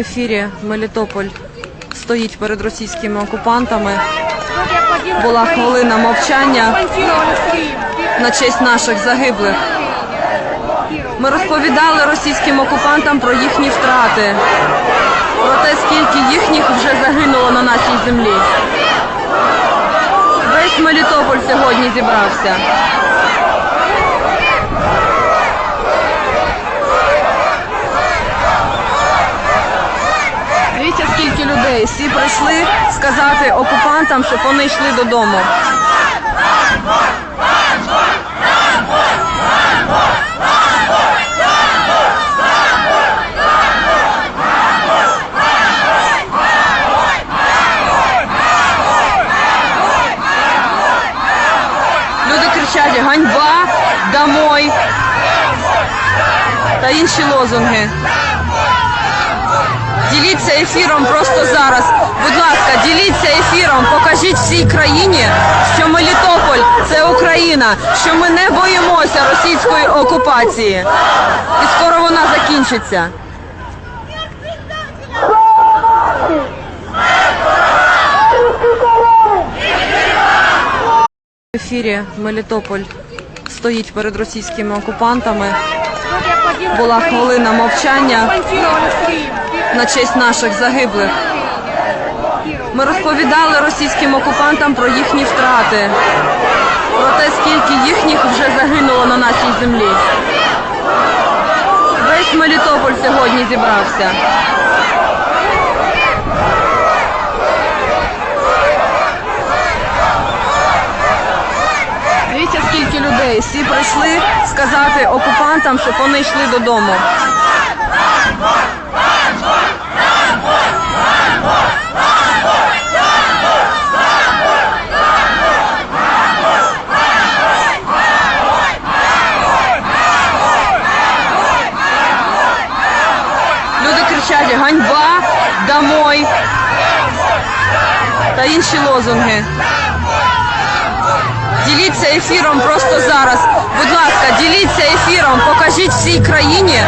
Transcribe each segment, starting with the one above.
В ефірі Мелітополь стоїть перед російськими окупантами. Була хвилина мовчання на честь наших загиблих. Ми розповідали російським окупантам про їхні втрати, про те, скільки їхніх вже загинуло на нашій землі. Весь Мелітополь сьогодні зібрався. Дивіться, скільки людей. Всі прийшли сказати окупантам, щоб вони йшли додому. Люди кричать ганьба, домой та інші лозунги. Діліться ефіром просто зараз. Будь ласка, діліться ефіром. Покажіть всій країні, що Мелітополь це Україна, що ми не боїмося російської окупації. І скоро вона закінчиться. В ефірі Мелітополь стоїть перед російськими окупантами. Була хвилина мовчання на честь наших загиблих. Ми розповідали російським окупантам про їхні втрати, про те, скільки їхніх вже загинуло на нашій землі. Весь Мелітополь сьогодні зібрався. Дивіться, скільки людей. Всі прийшли сказати окупантам, щоб вони йшли додому. Люди кричать ганьба, домой та інші лозунги. Діліться ефіром просто зараз. Будь ласка, діліться ефіром. Покажіть всій країні,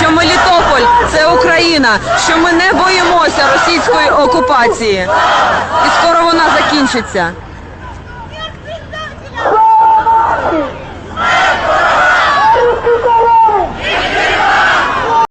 що Мелітополь це Україна, що ми не боїмося російської окупації. І скоро вона закінчиться.